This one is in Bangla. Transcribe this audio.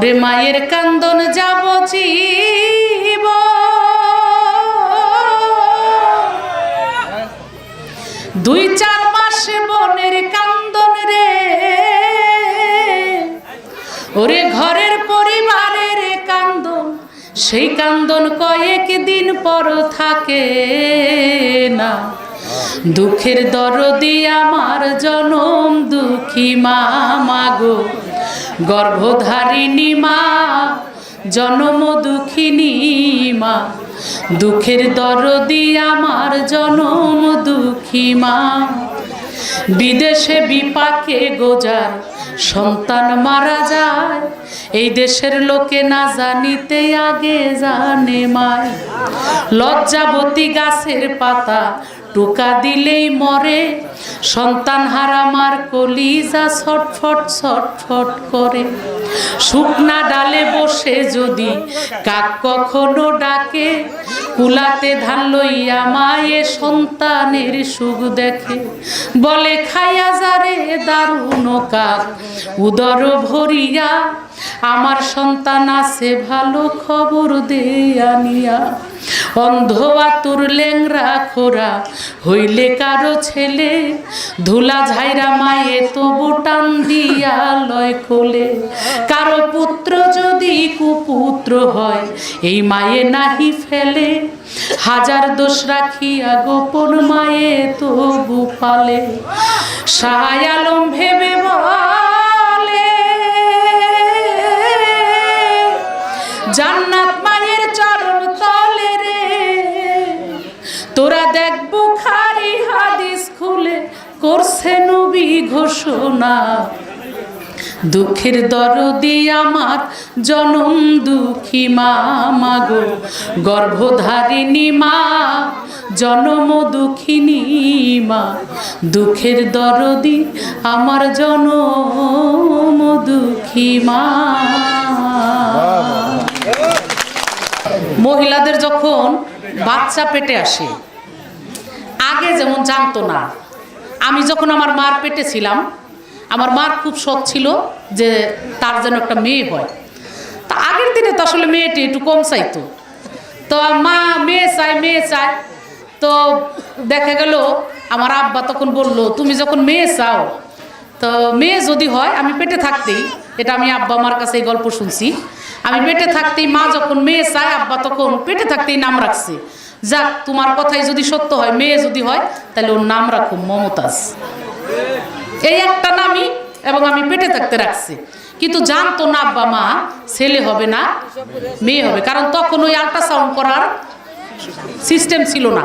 ওরে মায়ের কান্দন যাব জীব। দুই চার মাস বনের কান্দন রে। ওরে ঘরের পরিবারের কান্দন, সেই কান্দন কয়েক দিন পর থাকে না। দুঃখের দরদি আমার জনম দুঃখী মা মাগো গর্ভধারিণী মা, জনম দুঃখিনী মা। দুঃখের দরদি আমার জনম দুঃখী মা। বিদেশে বিপাকে গোজার সন্তান মারা যায়, এই দেশের লোকে না জানিতে আগে জানে মায়। লজ্জাবতী গাছের পাতা টোকা দিলেই মরে। সন্তান হারামার কলিজা ছটফট ছটফট করে। শুকনা ডালে বসে যদি কাক কখনো ডাকে, কুলাতে ধান লইয়া মায়ে সন্তানের সুখ দেখে। বলে খাইয়া যারে দারুণ কাক, উদর ভরিয়া, আমার সন্তান আছে ভালো খবর দে আনিয়া। অন্ধ আতুর লেংরা খোরা হইলে কারও ছেলে। ধুলা ঝাইরা মায়ে তবু টান দিয়া লয় কোলে। কারও পুত্র যদি কুপুত্র হয়, এই মায়ে নাহি ফেলে। হাজার দোষ রাখিয়া গোপন মায়ে তবু পালে। সাহায় আলম ভেবে বলে, জান্নাত তোরা দেখ বুখারি হাদিস খুলে করছে নবী ঘোষণা। দুঃখের দরদি আমার জনম দুঃখী মা মাগো গর্ভধারিণী মা জনম দুঃখিনী মা। দুঃখের দরদি আমার জনম দুঃখী মা। মহিলাদের যখন বাচ্চা পেটে আসে। আগে যেমন জানতো না, আমি যখন আমার মার পেটে ছিলাম, আমার মার খুব শখ ছিল যে তার যেন একটা মেয়ে হয়। তা আগের দিনে তো আসলে মেয়েটি একটু কম চাইতো। তো মা মেয়ে চাই মেয়ে চাই তো দেখা গেল, আমার আব্বা তখন বলল, তুমি যখন মেয়ে চাও তো মেয়ে যদি হয়, আমি পেটে থাকতেই, এটা আমি আব্বা মার কাছে এই গল্প শুনছি। আমি পেটে থাকতেই মা যখন মেয়ে চায়, আব্বা তখন পেটে থাকতেই নাম রাখছে। যাক, তোমার কথাই যদি সত্য হয়, মেয়ে যদি হয়, তাহলে ওর নাম রাখো মমতাজ। এই একটা নামই এবং আমি পেটে থাকতে রাখছি। কিন্তু জানতো না আব্বা মা, ছেলে হবে না, মেয়ে হবে। কারণ তখন ওই আল্ট্রাসাউন্ড করার সিস্টেম ছিল না।